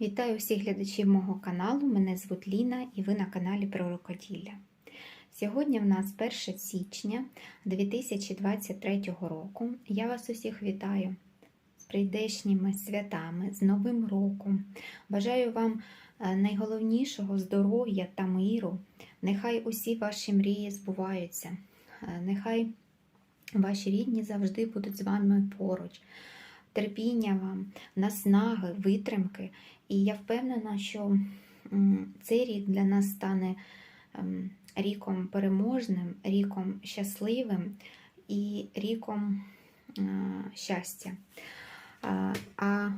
Вітаю всіх глядачів мого каналу. Мене звуть Ліна і ви на каналі про рукоділля. Сьогодні в нас 1 січня 2023 року. Я вас усіх вітаю з прийдешніми святами, з Новим роком. Бажаю вам е, найголовнішого здоров'я та миру. Нехай усі ваші мрії збуваються. Е, Нехай ваші рідні завжди будуть з вами поруч. Терпіння вам, наснаги, витримки. І я впевнена, що цей рік для нас стане ем, ріком переможним, ріком щасливим і ріком е, щастя. А, а,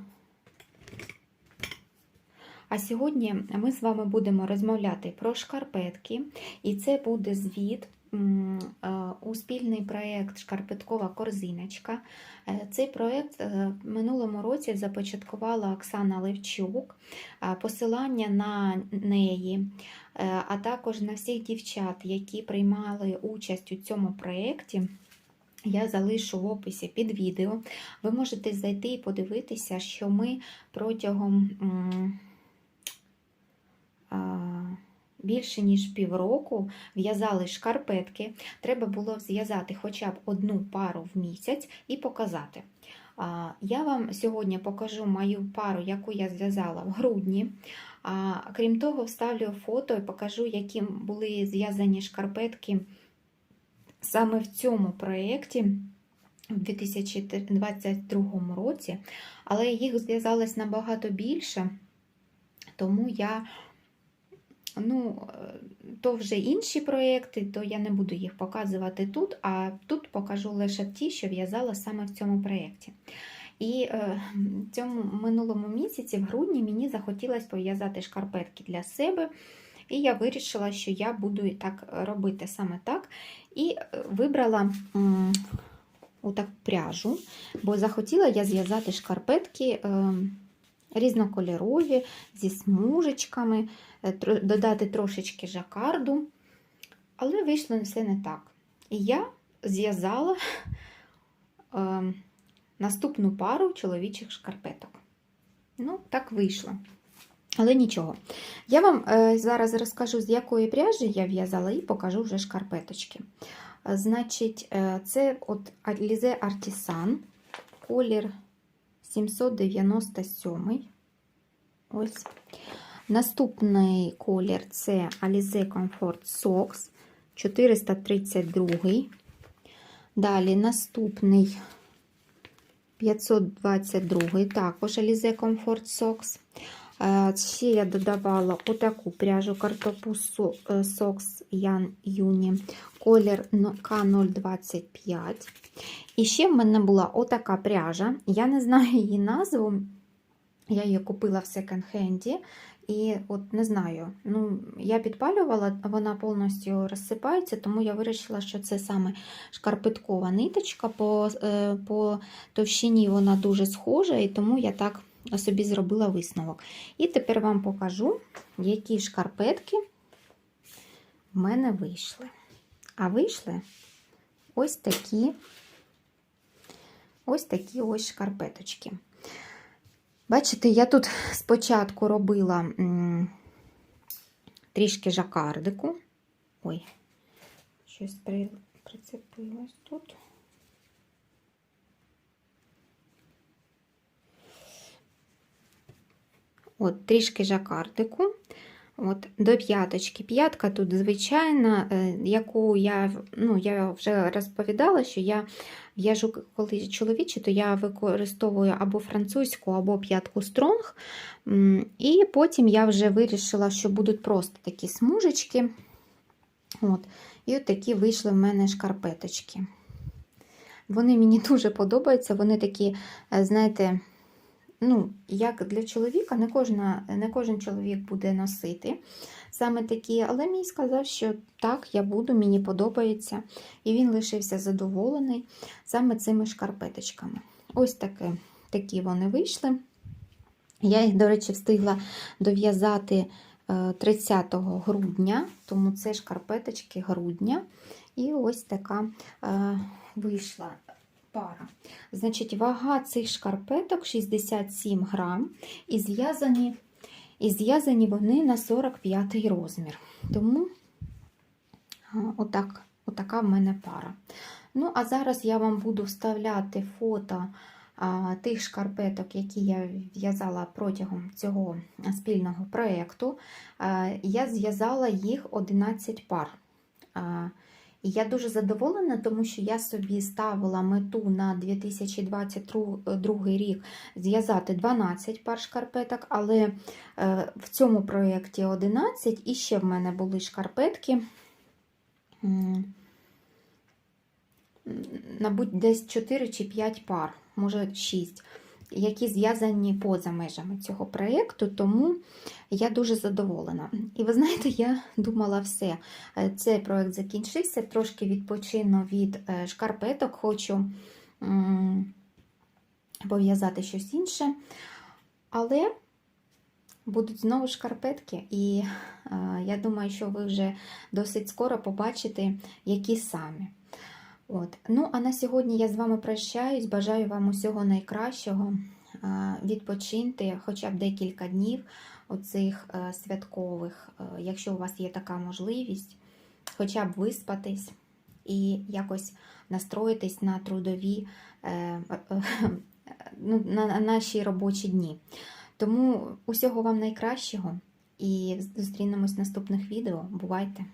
а сьогодні ми з вами будемо розмовляти про шкарпетки, і це буде звіт е, у спільний проєкт Шкарпеткова корзиночка. Е, Цей проєкт е, минулому році започаткувала Оксана Левчук. Е, Посилання на неї, е, а також на всіх дівчат, які приймали участь у цьому проєкті. Я залишу в описі під відео. Ви можете зайти і подивитися, що ми протягом більше ніж півроку в'язали шкарпетки. Треба було зв'язати хоча б одну пару в місяць і показати. Я вам сьогодні покажу мою пару, яку я зв'язала в грудні. Крім того, вставлю фото і покажу, які були зв'язані шкарпетки саме в цьому проєкті в 2022 році, але їх зв'язалось набагато більше, тому я, ну, то вже інші проєкти, то я не буду їх показувати тут, а тут покажу лише ті, що в'язала саме в цьому проєкті. І е, в цьому минулому місяці, в грудні, мені захотілося пов'язати шкарпетки для себе. І я вирішила, що я буду так робити саме так. І е, вибрала отак пряжу, бо захотіла я зв'язати шкарпетки е, різнокольорові, зі смужечками, е, додати трошечки жакарду. Але вийшло все не так. І я зв'язала е, наступну пару чоловічих шкарпеток. Ну, так вийшло. Але нічого. Я вам е, зараз розкажу, з якої пряжі я в'язала, і покажу вже шкарпеточки. Е, Значить, це от Alize Artisan, колір 797. Ось. Наступний колір це Alize Comfort Socks 432. Далі наступний 522, також Alize Comfort Socks. Е, Ще я додавала отаку пряжу картопу Socks Ян Юні, колір ну, К025. І ще в мене була отака пряжа. Я не знаю її назву. Я її купила в секонд-хенді. І от не знаю, ну я підпалювала, вона повністю розсипається, тому я вирішила, що це саме шкарпеткова ниточка, по, е, по товщині вона дуже схожа, і тому я так собі зробила висновок. І тепер вам покажу, які шкарпетки в мене вийшли. А вийшли ось такі ось такі ось шкарпеточки. Бачите, я тут спочатку робила трішки жакардику. Ой, щось при, прицепилось тут. От, трішки жакардику. От, До п'яточки. П'ятка тут звичайна, е, яку я ну, я вже розповідала, що я в'яжу, коли чоловічі, то я використовую або французьку, або п'ятку стронг. І потім я вже вирішила, що будуть просто такі смужечки. От, І от такі вийшли в мене шкарпеточки. Вони мені дуже подобаються, вони такі, е, знаєте, ну, як для чоловіка, не, кожна, не кожен чоловік буде носити саме такі, але мій сказав, що так, я буду, мені подобається. І він лишився задоволений саме цими шкарпеточками. Ось таке, такі вони вийшли. Я їх, до речі, встигла дов'язати е, 30 грудня, тому це шкарпеточки грудня. І ось така е, вийшла пара. Значить, вага цих шкарпеток 67 грам і зв'язані І зв'язані вони на 45 розмір. Тому отак, отака в мене пара. Ну, а зараз я вам буду вставляти фото а, тих шкарпеток, які я в'язала протягом цього спільного проєкту. А, Я зв'язала їх 11 пар. А, І я дуже задоволена, тому що я собі ставила мету на 2022 рік зв'язати 12 пар шкарпеток, але е, в цьому проєкті 11 і ще в мене були шкарпетки. м, Мабуть, десь 4 чи 5 пар, може 6, які зв'язані поза межами цього проєкту, тому я дуже задоволена. І ви знаєте, я думала все. е, Цей проєкт закінчився, трошки відпочину від е, шкарпеток, хочу пов'язати щось інше. Але будуть знову шкарпетки, і е, я думаю, що ви вже досить скоро побачите, які самі. От. Ну, а на сьогодні я з вами прощаюсь. Бажаю вам усього найкращого. Відпочиньте хоча б декілька днів оцих е, святкових, е, якщо у вас є така можливість, хоча б виспатись і якось настроїтись на трудові е, ну, на наші робочі дні. Тому усього вам найкращого і зустрінемось в наступних відео. Бувайте!